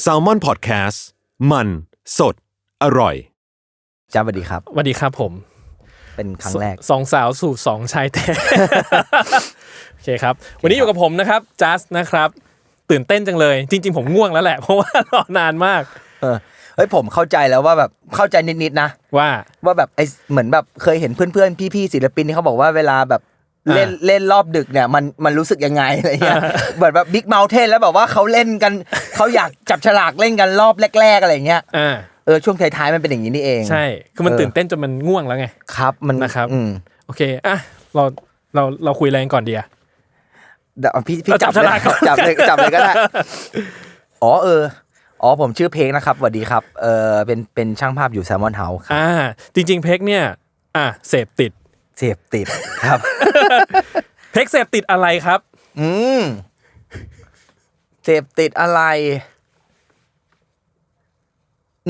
แซลมอนพอดแคสต์มันสดอร่อย จ้าสวัสดีครับ สวัสดีครับผมเป็นครั้งแรกสสองสาวสู่สองชายแท้ โอเคครับ วันนี้อยู่กับผมนะครับจัสนะครับ ตื่นเต้นจังเลย จริง ๆ ผมง่วงแล้วแหละ เพราะว่ารอนานมาก เออเฮ้ยผมเข้าใจแล้วว่าแบบเข้าใจนิดๆนะ ว่า ว่าแบบไอเหมือนแบบเคยเห็นเพื่อนๆ พี่ๆศิลปินที่เขาบอกว่าเวลาแบบ เล่นอ่าเล่นรอบดึกเนี่ยมันมันรู้สึกยังไงอะไรเงี้ยเหมือนแบบบิ๊กเม t เทนแล้วแบบว่าเขาเล่นกันเขาอยากจับฉลากเล่นกันรอบแรก ๆ อะไรเงี้ยอ่าเออช่วงท้ายๆมันเป็นอย่างนี้นี่เองใช่คือมันเออตื่นเต้นจนมันง่วงแล้วไงครับ มันนะครับอืมโอเคอะเราเราเราคุยอะไรกันก่อนดีอะเดี๋ยวเอาพี่พี่เอาจัจับบฉเลยลากก่อนจับเลยจับเลยก็ได้อ๋อเอออ๋อผมชื่อเพลงนะครับสวัสดีครับเออเป็นเป็นช่างภาพอยู่แซมมอนเฮาส์อ่าจริง ๆ เพกเนี่ย อะเสพติดเสพติดครับ เพกเสพติดอะไรครับ อืมเสพติดอะไร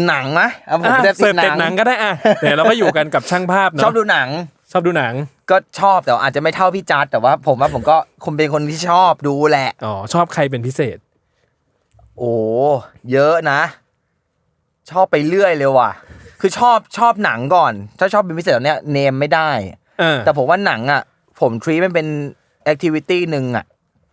หนังไหมเอาผมอะเสพเสติพดหติดนังหนังก็ได้อะเดี๋ยวเราก็อยู่กันกับช่างภาพเนาะชอบดูหนัง ชอบดูหนังก็ชอบแต่ว่าอาจจะไม่เท่าพี่จัดแต่ว่า ผมว่าผมก็คงเป็นคนที่ชอบดูแหละ อ๋อชอบใครเป็นพิเศษ โอ้เยอะนะ ชอบไปเรื่อยเลยว่ะ คือชอบชอบหนังก่อน ถ้าชอบเป็นพิเศษเนี่ยเนมไม่ได้ เออแต่ผมว่าหนังอะ ผมทรีมันเป็นแอคทิวิตี้หนึ่งอะ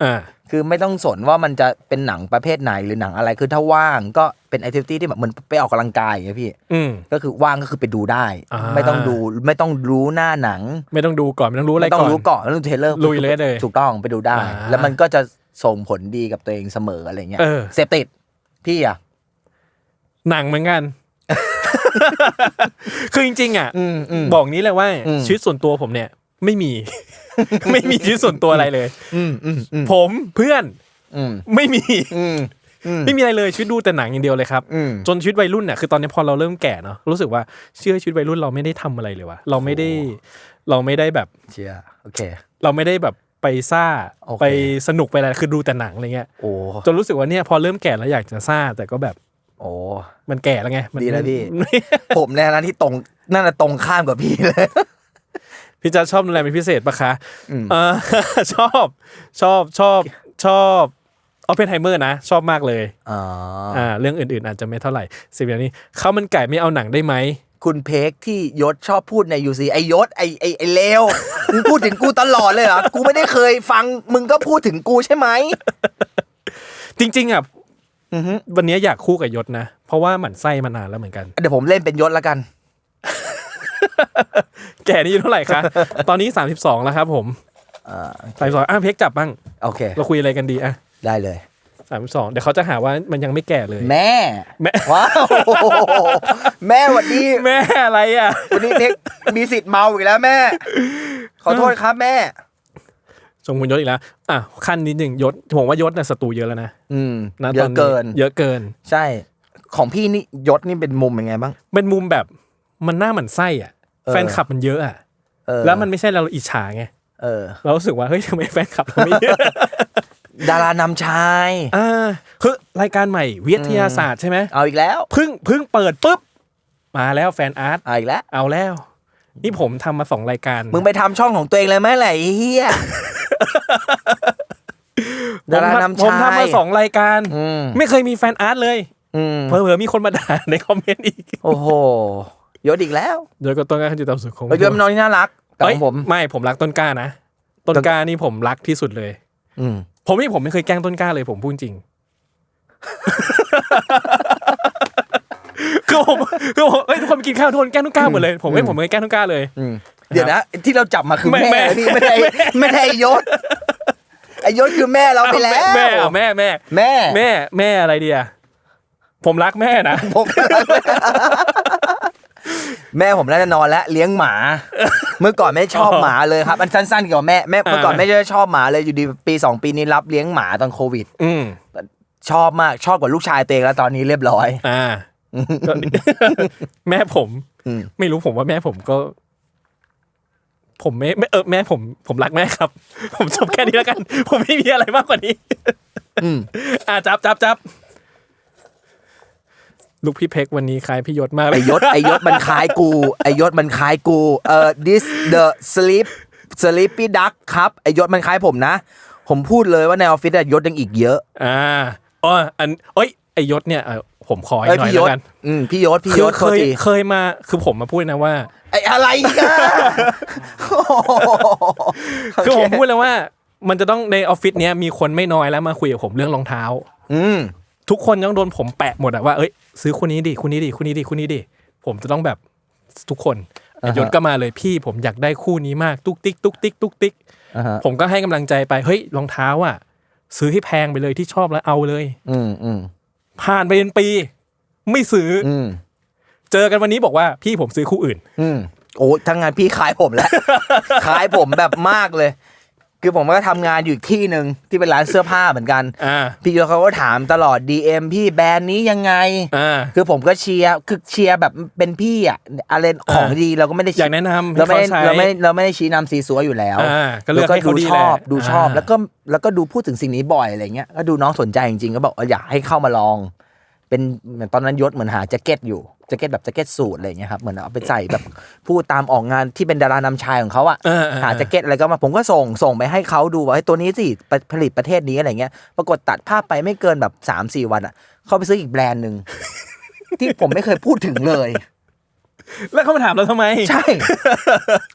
อ่าคือไม่ต้องสนว่ามันจะเป็นหนังประเภทไหนหรือหนังอะไรคือถ้าว่างก็เป็นแอคทิวิตี้ที่แบบเหมือนไปออกกำลังกายอย่างเงี้ยพี่อืมก็คือว่างก็คือไปดูได้อ่าไม่ต้องดูไม่ต้องรู้หน้าหนัง ไม่ต้องดูก่อนไม่ต้องรู้อะไรไม่ต้อก่งอนรู้ก่อนไม่ต้องดูเทรลเลอร์ลุยเลยเลยถูกต้องไปดูได้อ่าแล้วมันก็จะส่งผลดีกับตัวเองเสมออะไรเงี้ยเออเสพติดพี่อะหนังเหมือนกันคือจริงๆอะอืมอืมบอกนี้เลยว่าอืมชีวิตส่วนตัวผมเนี่ย ไม่มี ไม่มีชีวิตส่วนตัวอะไรเลย อืมอืมอืมผมเพื่อนอืมไม่มี อืมอืม ไม่มีอะไรเลยชีวิตดูแต่หนังอย่างเดียวเลยครับ อืม จนชีวิตวัยรุ่นเนี่ยคือตอนนี้พอเราเริ่มแก่เนาะรู้สึกว่าเชื่อชีวิตวัยรุ่นเราไม่ได้ทำอะไรเลยวะเราไม่ได้ เราไม่ได้แบบ เชียร์โอเค เราไม่ได้แบบไปซ่าโอเค ไปสนุกไปอะไรคือดูแต่หนังอะไรเงี้ยโอ้จนรู้สึกว่าเนี่ยพอเริ่มแก่แล้วอยากจะซ่าแต่ก็แบบโอ้ มันแก่แล้วไงมัน ดีแล้วพี่ ผมในฐานะที่ตรงนั่นน่ะตรงข้ามกับพี่เลย พี่จะชอบดูอะไรเป็นพิเศษปะคะอืมเออชอบชอบชอบชอบออเพนไฮเมอร์นะ ชอบมากเลยอ๋ออ่าเรื่องอื่นๆ อาจจะไม่เท่าไหร่สิบอย่างนี้ข้าวมันไก่ไม่เอาหนังได้ไหมคุณเพกที่ยศชอบพูดในยูซีไอยศไอไอไอเลวมึงพูดถึงกูตลอดเลยเหรอกูไม่ได้เคยฟังมึงก็พูดถึงกูใช่ไหมจริงๆอะอือฮึวันนี้อยากคู่กับยศนะ เพราะว่าหมั่นไส้มานานแล้วเหมือนกัน เดี๋ยวผมเล่นเป็นยศแล้วกัน แก่นี่อายุเท่าไหร่คะตอนนี้32แล้วครับ ผมอ่าสามสองอะเพกจับบ้าง โอเค เราคุยอะไรกันดีอะได้เลยสามสองเดี๋ยวเขาจะหาว่ามันยังไม่แก่เลย แม่ แม่ ว้าวแม่หวัดดีแม่อะไรอะ วันนี้เพกมีสิทธิ์เมาอีกแล้วแม่ ขอโทษครับแม่ชงคุณยศอีกแล้ว อะขั้นนิดหนึ่งยศผมว่ายศน่ะศัตรูเยอะแล้วนะอืมณเยตอะนนี้เกิน เยอะเกิน ใช่ ของพี่นี่ยศนี่เป็นมุมยังไงบ้าง เป็นมุมแบบมันหน้าหมันไส้อะเออ แฟนคลับมันเยอะอะเออแล้วมันไม่ใช่เราอิจฉาไงเออเรารู้สึกว่าเฮ้ยทำไมแฟนคลับเราไม่เยอะดารานำชายอ่าคือรายการใหม่วิทยาศาสตร์ใช่ไหมเอาอีกแล้วเพึ่งเพึ่งเปิดปุ๊บมาแล้วแฟนอาร์ตเอาอีกแล้วเอาแล้ว นี่ผมทำมาสองรายการ มึงไปทำช่องของตัวเองเลยไหมแหละไอ้เฮียผดามรานำทำผมชายทำมาสองรายการอืมไม่เคยมีแฟนอาร์ตเลยอืมเผลอๆมีคนมาด่าในคอมเมนต์อีก โอ้โห ยศอีกแล้วโดยก็ต้นกล้าคือตามสุดของเอ้ยยศมันน้องที่น่ารักแต่เอ้ขยองผมไม่ผมรักต้นกล้านะ ต้นกล้านี่ผมรักที่สุดเลย อืมผมนี่ผมไม่เคยแกล้งต้นกล้าเลยผมพูดจริงคือผมคือผมเอ้ยทุกคนไปกินข้าวทุกคนแกล้งต้นกล้าหมดเลย ผมไม่ผมไม่เคยแกล้งต้นกล้าเลยอืมเดี๋ยวนะที่เราจับมาคือแม่แม่นี่ไม่ได้แม่ไม่ได้ยศไอยศคือแม่เราไปแล้วแม่เอาแม่แม่แม่แม่แม่อะไรเดียผมรักแม่นะผม แม่ผมน่าจะนอนแล้วเลี้ยงหมา เมื่อก่อนไม่ชอบหมาเลยครับอันสั้นๆเกี่ยวกับแม่แม่เมื่อก่อนไม่ได้ชอบหมาเลยอยู่ดีปีสองปีนี้รับเลี้ยงหมาตอนโควิด อืมชอบมากชอบกว่าลูกชายตัวเองแล้วตอนนี้เรียบร้อย อ่าก็แม่ผมอืมไม่รู้ผมว่าแม่ผมก็ ผมไม่ไม่เออแม่ผม ผมรักแม่ครับ ผมจบแค่นี้แล้วกัน ผมไม่มีอะไรมากกว่านี้อืมอ่าจับจับจับ ลูกพี่เพกวันนี้คล้ายพี่ยศมากเลไอยยศไอยศมันคล้ายกูไอยศมันคล้ายกูเอ่อ this the sleep sleepy duck ครับไอยศมันคล้ายผมนะ ผมพูดเลยว่าในออฟฟิศอะยศยังอีกเยอะ อ่าอ๋ออันเอ้ยไอยศเนี่ยเออผมขออีเอ้ยกหน่อยพี่ยแล้ศวกันอืมพี่ยศพี่คืยอศเคโทษยทีเคยมาคือผมมาพูดนะว่า ไอ้อะไรกันคือผมพูดเลยว่า มันจะต้องในออฟฟิศเนี้ยมีคนไม่น้อยแล้วมาคุยกับผมเรื่องรองเท้า อืม ทุกคนต้องโดนผมแปะหมดอะว่าเอ้ยซื้อคู่นี้ดิคู่นี้ดิคู่นี้ดิคู่นี้ดิผมจะต้องแบบทุกคนไอ้ยศก็มาเลยพี่ผมอยากได้คู่นี้มากตุ๊กติ๊กตุ๊กติ๊กตุ๊กติ๊กอ่าฮะผมก็ให้กำลังใจไปเฮ้ยรองเท้าอะ ซื้อให้แพงไปเลยที่ชอบแล้วเอาเลย อืมอืมผ่านไปเป็นปี ไม่ซื้อออืมเจอกันวันนี้บอกว่าพี่ผมซื้อคู่อื่น อืมโอ้ทั้งงานพี่ขายผมแล้วขายผมแบบมากเลย คือผมก็ทำงานอยู่อีกที่หนึ่งที่เป็นร้านเสื้อผ้าเหมือนกันอ่าพี่ยศเขาก็ถามตลอด DM พี่แบรนด์นี้ยังไงอ่าคือผมก็เชียร์คือเชียร์แบบเป็นพี่อะอะไรของอ่าดีเราก็ไม่ได้อยากแนะนำให้เราไม่ได้เขาใช้เราไม่เราไม่ได้ชี้นำซีซัวอยู่แล้วอ่าก็เลือกแล้วให้เขาดูดีชอบแหละดูชอบอ่าแล้วก็แล้วก็ดูพูดถึงสิ่งนี้บ่อยอะไรเงี้ยก็ดูน้องสนใจจริงๆก็บอกว่าอยากให้เข้ามาลอง เป็นเหมือนตอนนั้นยศเหมือนหาแจ็คเก็ตอยู่ แจ็คเก็ตแบบแจ็คเก็ตสูทอะไรเงี้ยครับเหมือนเอาไปใส่แบบพูดตามออกงานที่เป็นดารานำชายของเขาอะเออเออหาแจ็คเก็ตอะไรก็มาผมก็ส่งส่งไปให้เขาดูว่าไอ้ยตัวนี้สิผผลิตประเทศนี้อะไรเงี้ยปรากฏตัดภาพไปไม่เกินแบบ3าสี่วันอะเขาไปซื้ออีกแบรนด์หนึ่งที่ผมไม่เคยพูดถึงเลย แล้วเขามาถามเราทำไม ใช่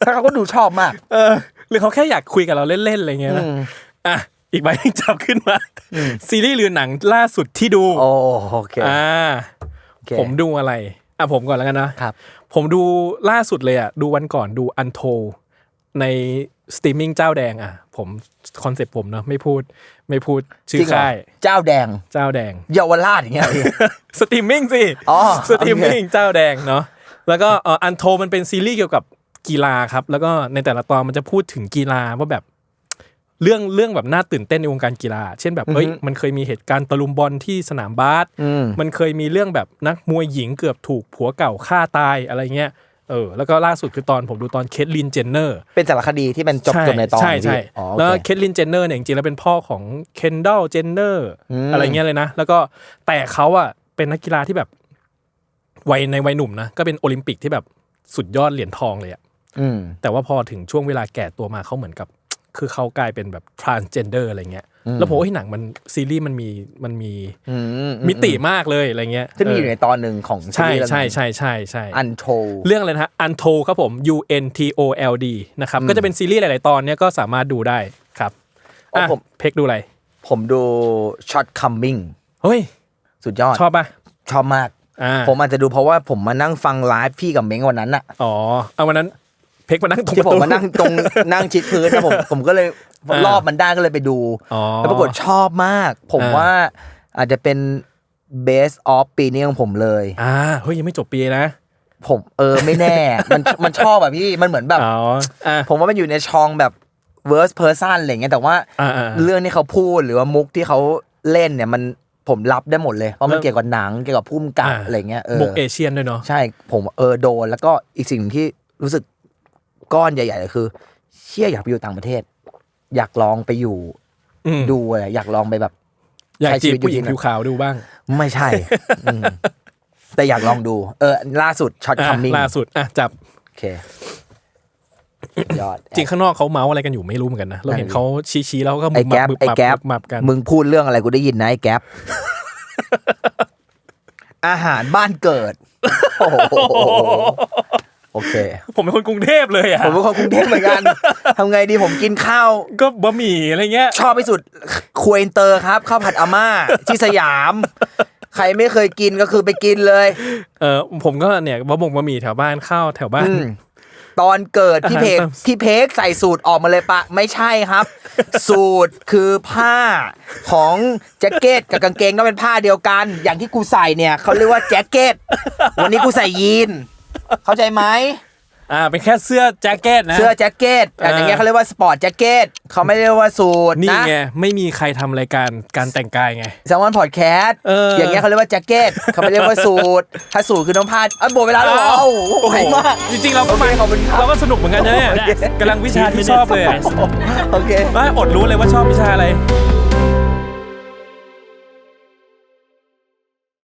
ถ้าเขาก็ดูชอบมาก เออ หรือเขาแค่อยากคุยกับเราเล่นๆอะไรเงี้ยนะอืมอะอีกใบหนึงจับขึ้นมา ซีรีส์หรือหนังล่าสุดที่ดู โอ้โอเคอ่าโอเคผมดูอะไร อะผมก่อนแล้วกันนะครับ ผมดูล่าสุดเลยอะดูวันก่อนดูอันโทในสตรีมมิ่งเจ้าแดงอะ ผมคอนเซ็ปต์ผมเนาะไม่พูดไม่พูดชื่จริองเหรอค่ายเจ้าแดงเจ้าแดงเยาวราชอย่างเงี้ยพี่สตรีมมิ่งสิอ๋อสตรีมมิ่งเจ้าแดงเนาะแล้วก็เอ่ออันโทมันเป็นซีรีส์เกี่ยวกับกีฬาครับ แล้วก็ในแต่ละตอนมันจะพูดถึงกีฬาว่าแบบ เรื่องเรื่องแบบน่าตื่นเต้นในวงการกีฬา เช่นแบบเฮ้ยมันเคยมีเหตุการณ์ตะลุมบอลที่สนามบาสอืมมันเคยมีเรื่องแบบนักมวยหญิงเกือบถูกผัวเก่าฆ่าตายอะไรเงี้ยเออแล้วก็ล่าสุดคือตอนผมดูตอนเคทลินเจนเนอร์เป็นสารคดีที่เป็นจบจบในตอนใช่นี้ใช่อ๋อโอแล้วเคเคทลินเจนเนอร์เนี่ยจริงๆแล้วเป็นพ่อของเคนด l ลเจนเนอร์อืมอะไรเงี้ยเลยนะแล้วก็แต่เขาอะเป็นนักกีฬาที่แบบวัยในวัยหนุ่มนะก็เป็นโอลิมปิกที่แบบสุดยอดเหรียญทองเลยอะอืมแต่ว่าพอถึงช่วงเวลาแก่ตัวมาเขาเหมือนกับ คือเขากลายเป็นแบบ transgender อะไรเงี้ย แล้วผมว่าเฮ้ยหนังมันซีรีส์มันมีมันมีอืมมิติมากเลยอะไรเงี้ยที่มีอยู่เอในตอนหนึ่งของอใช่ใช่ใช่ใช่ใช่อันโทเรื่องอะไรนะฮะ Untold ครับผม U N T O L D นะครับก็จะเป็นซีรีส์หลาย ๆ ตอนเนี้ยก็สามารถดูได้ครับอ๋ออะผมเพ็กดูอะไร ผมดูช็อตคัมมิ่งเฮ้ย สุดยอดชอบป่ะชอบมากอ่าผมอาจจะดูเพราะว่าผมมานั่งฟังไลฟ์พี่กับเม้งวันนั้นอะอ๋อเอาวันนั้น เพ็กมานั่งตรงปที่ระผมตูมานั่งตรงนั่งชิดพื้นแล้วผมผมก็เลยอ่ารอบมันได้ก็เลยไปดูอ๋อแล้วปรากฏชอบมาก ผมอ่าว่าอาจจะเป็น best of ปีนี้ของผมเลยอ่าเฮ้ยยังไม่จบปีนะ ผมเออไม่แน่ มันมันชอบแบบพี่มันเหมือนแบบอ๋ออ่าผมว่ามันอยู่ในช่องแบบ worst person อะไรเงี้ยแต่ว่าอ่าอ่าเรื่องที่เขาพูดหรือว่ามุกที่เขาเล่นเนี่ยมันผมรับได้หมดเลยเพราะมันแล้วเกี่ยวกับหนังเกี่ยวกับพุ่มกับอะไรเงี้ยเออบุกเอเชียนด้วยเนาะใช่ผมเออโดนแล้วก็อีกสิ่งที่รู้สึก ก้อนใหญ่ๆเลยคือ เชี่ยอยากไปอยู่ต่างประเทศ อยากลองไปอยู่ อืมดูอะไรอยากลองไปแบบ อยากใช้ชีจีบวิตอยู่ผู้หญิงที่นั่นผิวขาวดูบ้างไม่ใช่ อืมแต่อยากลองดู เออ ล่าสุดช็อตอะคัมมิ่งล่าสุดอะจับโอเคยอด จริงข้างนอกเขาเมาส์อะไรกันอยู่ไม่รู้เหมือนกันนะเราเห็นเขาชี้ๆแล้วก็ไอ้มึบแก๊ปมึบไอ้มับแก๊ปมึบมับกัน มึงพูดเรื่องอะไรกูได้ยินนะไอ้แก๊ป อาหารบ้านเกิด โอ้โห โอเค ผมเป็นคนกรุงเทพเลยอะผมเป็นคนกรุงเทพเหมือนกันทำไงดีผมกินข้าว ก็บะหมี่อะไรเงี้ย ชอบที่สุดครัวอินเตอร์ครับข้าวผัดอาม่าที่สยาม ใครไม่เคยกินก็คือไปกินเลย เออผมก็เนี่ยบะบงบะหมี่แถวบ้านข้าวแถวบ้านอืมตอนเกิดพี่เพกอาหารตามพี่เพกใส่สูตรออกมาเลยปะไม่ใช่ครับ สูตรคือผ้าของแจ็คเก็ตกับกางเกงต้องเป็นผ้าเดียวกัน อย่างที่กูใส่เนี่ยเขาเรียกว่าแจ็คเก็ตวันนี้กูใส่ยีน เข้าใจไหมอ่าเป็นแค่เสื้อแจ็คเก็ตนะ เสื้อแจ็คเก็ตแต่อย่างเงี้ยเขาเรียกว่าสปอร์ตแจ็คเก็ตเขาไม่เรียกว่าสูตรนี่นะไงไม่มีใครทำรายการการแต่งกายไง แซลมอนพอดแคสต์เอออ อย่างเงี้ยเขาเรียกว่าแจ็คเก็ตเขาไม่เรียกว่าสูตรถ้าสูตรคือน้องผ้าอะหมดเวลาแล้วเหรออ้าวโอ้โหไวมาก จริงๆเราก็มาโอเคขอบคุณครับ เราก็สนุกเหมือนกันนะเนี่ยโอเค กำลังวิชาที่ชอบเลยอะ โอเค ว่าอดรู้เลยว่าชอบวิชาอะไรโ